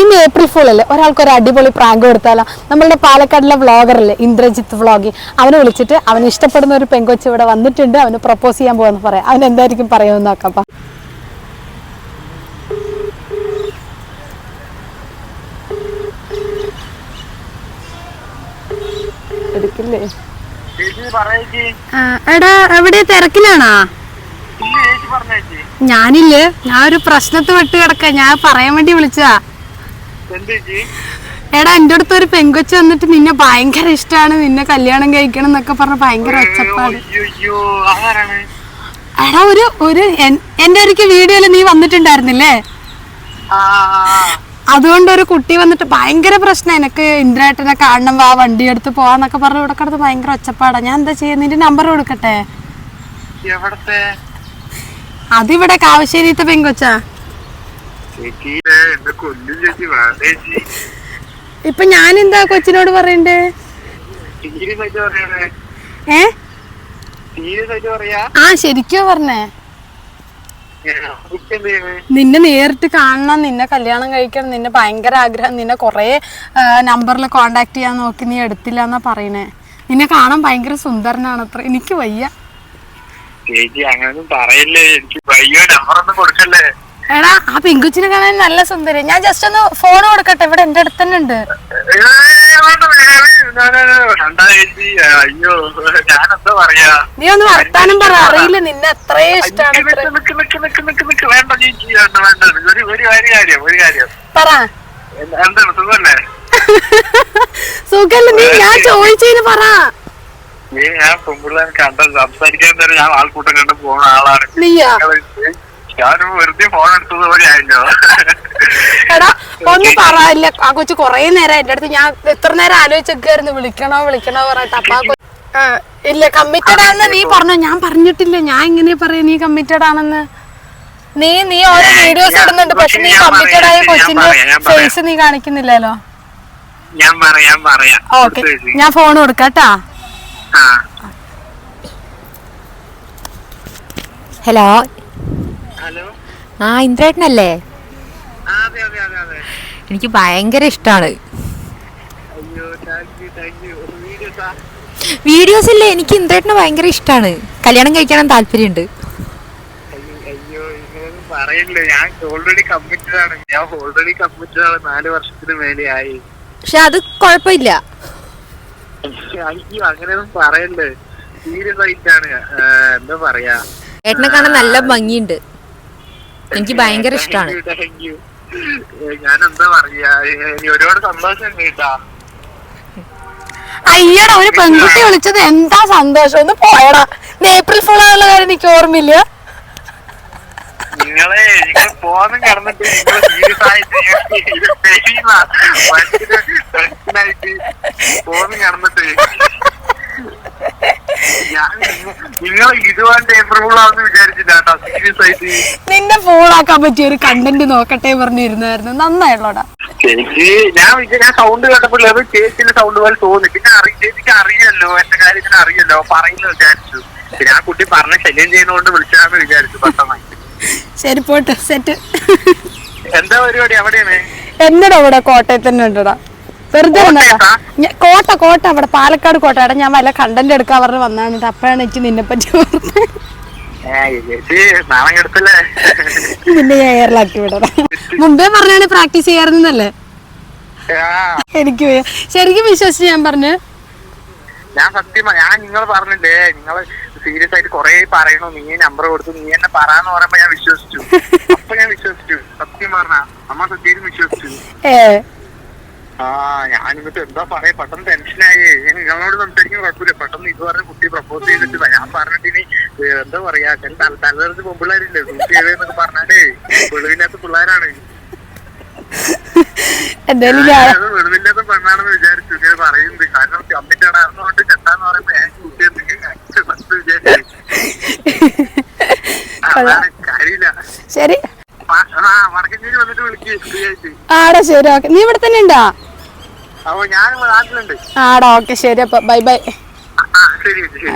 ഇന്ന് April full അല്ലേ? ഒരാൾക്ക് ഒരു അടിപൊളി പ്രാങ്ക് കൊടുത്താലോ? നമ്മളുടെ പാലക്കാടിലെ വ്ളോഗറല്ലേ ഇന്ദ്രജിത്ത് വ്ളോഗി അവനെ വിളിച്ചിട്ട് അവന് ഇഷ്ടപ്പെടുന്ന ഒരു പെങ്കൊച്ച് ഇവിടെ വന്നിട്ടുണ്ട്. അവന് പ്രപ്പോസ് ചെയ്യാൻ പോകാന്ന് പറയാം. അവൻ എന്തായിരിക്കും പറയുമെന്ന് നോക്കാം എടുക്കില്ലേ? ചേച്ചി പറഞ്ഞേച്ചി എടാ എവിടെ? തിരക്കിലാണോ? ഞാനില്ലേ? ഞാൻ ഒരു പ്രശ്നത്ത് വിട്ട് കിടക്ക. ഞാൻ പറയാൻ വേണ്ടി വിളിച്ചതാ. എടാ എന്റെ അടുത്ത് ഒരു പെങ്കൊച്ച് വന്നിട്ട് നിന്നെ ഭയങ്കര ഇഷ്ടമാണ് നിന്നെ കല്യാണം കഴിക്കണം എന്നൊക്കെ പറഞ്ഞ ഭയങ്കര ഒച്ചപ്പാട്. എടാ ഒരു ഒരു എന്റെ ഒരിക്കൽ വീഡിയോയിൽ നീ വന്നിട്ടുണ്ടായിരുന്നില്ലേ? അതുകൊണ്ട് ഒരു കുട്ടി വന്നിട്ട് ഭയങ്കര പ്രശ്നം. എനിക്ക് ഇന്ദ്രേട്ടനെ കാണണം വാ വണ്ടി എടുത്ത് പോവാന്നൊക്കെ പറഞ്ഞ് ഇവിടെ കടത്ത് ഭയങ്കര ഒച്ചപ്പാടാ. ഞാൻ എന്താ ചെയ്യുന്ന നിന്റെ നമ്പർ കൊടുക്കട്ടെ? അതിവിടെ കാവശ്ശേരിത്തെ പെങ്കൊച്ചാ ചേച്ചി എന്നെ കൊല്ലും ചേച്ചി വേണ്ട ചേച്ചി ഇപ്പൊ ഞാൻ എന്താ കൊച്ചിനോട് പറയണ്ടേ? ഏ? ആ ശരിക്കോ പറഞ്ഞേ. നിന്നെ നേരിട്ട് കാണണം നിന്നെ കല്യാണം കഴിക്കണം നിന്നെ ഭയങ്കര ആഗ്രഹം നിന്നെ കൊറേ നമ്പറിൽ കോണ്ടാക്ട് ചെയ്യാൻ നോക്കി നീ എടുത്തില്ല എന്നാ പറയണേ. നിന്നെ കാണാൻ ഭയങ്കര സുന്ദരനാണ് അത്ര എനിക്ക് വയ്യ. ചേച്ചി അങ്ങനൊന്നും പറയല്ലേ. എനിക്ക് വയ്യ നമ്പറൊന്നും കൊടുക്കല്ലേ. എടാ ആ പെങ്കുച്ചിനെ കാണാൻ നല്ല സുന്ദരി. ഞാൻ ജസ്റ്റ് ഒന്ന് ഫോൺ കൊടുക്കട്ടെ. ഇവിടെ എന്റെ അടുത്ത് തന്നെ ഉണ്ട്. നീ ഒന്ന് വർത്താനം പറ. അറിയില്ല നിന്നെ അത്രേ ഇഷ്ടമാണ് പറ. സുഖല്ലേ? നീ ഞാൻ ചോദിച്ചതിന് പറ. ഞാൻ കണ്ട സംസാരിക്കാൻ ഞാൻ ആൾക്കൂട്ടം കണ്ട് പോണ ആളാണ്. നീയാ? ഞാൻ വെറുതെ ഫോൺ എടുത്തത് പോലെ ആയല്ലോ. എടാ ഒന്ന് പറയില്ല ആ കൊച്ചു കൊറേ നേരം എന്റെ അടുത്ത് ഞാൻ എത്ര നേരം ആലോചിച്ചൊക്കെയായിരുന്നു വിളിക്കണോ വിളിക്കണോ പറഞ്ഞിട്ട്. അപ്പൊ ആ കൊ- ആ, ഇല്ല കമ്മിറ്റഡ് ആണെന്ന് നീ പറഞ്ഞു? ഞാൻ പറഞ്ഞിട്ടില്ല. ഞാൻ എങ്ങനെ പറയാ നീ കമ്മിറ്റഡ് ആണെന്ന്? നീ നീ ഓരോ വീഡിയോസ് ഇടുന്നുണ്ട്. പക്ഷെ നീ ഞാൻ പറയാം, കമ്മിറ്റഡ് ആയ ഞാൻ കൊച്ചിന്റെ പറയാം, ഞാൻ പറയാം. ഫേസ് നീ കാണിക്കുന്നില്ലല്ലോ? ഞാൻ പറയാം പറയാം. ഓക്കെ. ഞാൻ ഫോൺ കൊടുക്കാട്ടാ ആ. Hello hello? ആ ഇന്ദ്രേട്ടനല്ലേ? എനിക്ക് ഭയങ്കര ഇഷ്ടാണ്. വീഡിയോസ് ഇല്ലേ? എനിക്ക് ഇന്ദ്രേട്ടന് ഭയങ്കര ഇഷ്ടാണ്. കല്യാണം കഴിക്കണം താല്പര്യമുണ്ട്. പറയില്ല. ഞാൻ ഓൾറെഡി കമ്മിറ്റഡ് ആണ്. ഞാൻ ഓൾറെഡി കമ്മിറ്റഡ് ആണ്. നാല് വർഷത്തിന് മേലെയായി. പക്ഷെ അത് കുഴപ്പമില്ല. അയ്യോ അങ്ങനെയൊന്നും പറയല്ലേ. സീരിയസ് ആയിട്ടാണ്. എന്താ പറയാ? ഏട്ടനെ കാണാൻ നല്ല ഭംഗിയുണ്ട്. എനിക്ക് ഭയങ്കര ഇഷ്ടമാണ് ഞാൻ എന്താ പറയാ? ഏ, എനിക്ക് ഒരുപാട് സന്തോഷം കേട്ടാ. അയ്യടാ ഒരു പെൺകുട്ടി വിളിച്ചത് എന്താ സന്തോഷം? ഒന്ന് പോയടാ. നീ ഏപ്രിൽ ഫുൾ ആയുള്ള കാര്യം എനിക്ക് ഓർമ്മയില്ല. നിങ്ങളെ നിങ്ങൾ പോന്നും കിടന്നിട്ട് നിങ്ങൾ സീരിയസ് ആയിട്ട് പോന്നും കിടന്നിട്ട്. ഞാൻ നിങ്ങൾ വിചാരിച്ചില്ല കേട്ടോ. സീരിയസ് ആയിട്ട്. നിന്നെ ഫോളാക്കാൻ പറ്റിയ ഒരു കണ്ടന്റ് നോക്കട്ടെ പറഞ്ഞിരുന്നായിരുന്നു. നന്നായുള്ളടാ ചേച്ചി ഞാൻ ഞാൻ സൗണ്ട് കേട്ടപ്പോൾ അത് ചേച്ചിന്റെ സൗണ്ട് പോലെ തോന്നി. പിന്നെ അറി ചേച്ചിക്ക് അറിയല്ലോ എന്റെ കാര്യത്തിന് അറിയല്ലോ. പറയുന്നു വിചാരിച്ചു. പിന്നെ ആ കുട്ടി പറഞ്ഞ ശല്യം ചെയ്യുന്നോണ്ട് വിളിച്ചാന്ന് വിചാരിച്ചു. പെട്ടെന്ന്. ശരി പോട്ടെ. സെറ്റ് എന്താ പരിപാടി അവിടെയാണ്? എന്നടാ ഇവിടെ കോട്ടയത്ത് തന്നെ ഉണ്ടടാ. വെറുതെ വന്നതാ. കോട്ട കോട്ട. അവിടെ പാലക്കാട് കോട്ട. എടാ ഞാൻ വല്ല കണ്ടന്റ് എടുക്കാൻ പറഞ്ഞ് വന്നാണ് അപ്പഴാണ് എനിക്ക് നിന്നെ പറ്റി നിന്നെ ഞാൻ എയറിലാക്കി വിടടാ മുമ്പേ പറഞ്ഞാണ് പ്രാക്ടീസ് ചെയ്യാറുന്നല്ലേ? ആ, എനിക്ക് ശരിക്കും വിശ്വസിച്ച് ഞാൻ പറഞ്ഞു. ഞാൻ സത്യം ഞാൻ നിങ്ങൾ പറഞ്ഞില്ലേ നിങ്ങൾ സീരിയസ് ആയിട്ട് കൊറേ പറയണു. നീ നമ്പർ കൊടുത്തു നീ എന്നെ പറയാന്ന് പറയുമ്പോ ഞാൻ വിശ്വസിച്ചു. അപ്പൊ ഞാൻ വിശ്വസിച്ചു. സത്യം പറഞ്ഞ അമ്മ സത്യം വിശ്വസിച്ചു. ഏ. ആ ഞാൻ എന്നിട്ട് എന്താ പറയാ പെട്ടെന്ന് ടെൻഷനായി ഞാൻ നിങ്ങളോട് സംസാരിക്കാൻ കുഴപ്പമില്ല. പെട്ടെന്ന് ഇത് പറഞ്ഞ കുട്ടി പ്രപ്പോസ് ചെയ്തിട്ട് ഞാൻ പറഞ്ഞിട്ടിനി എന്താ പറയാ തലതെറിച്ച് പെമ്പിള്ളേരില്ലേ? കുട്ടി എഴുപത് എന്നൊക്കെ പറഞ്ഞാലേ വെളിവില്ലാത്ത പിള്ളേരാണ്. വെളിവില്ലാത്ത പെണ്ണാണെന്ന് വിചാരിച്ചു. ഇങ്ങനെ പറയുന്നത് കാരണം ആണെന്നുകൊണ്ട് ചെട്ടാന്ന് പറയുമ്പോ ഞാൻ കുട്ടി എന്തെങ്കിലും വിചാരിച്ചു. അതാണ് കാര്യമില്ല. ശരി. ആടാ ശരി ഓക്കെ. നീ ഇവിടെ തന്നെ ഉണ്ടോ? അപ്പൊ ഞാൻ നാട്ടിലുണ്ട്. ആടാ ഓക്കെ ശരി അപ്പൊ. Bye bye. ശരി ശരി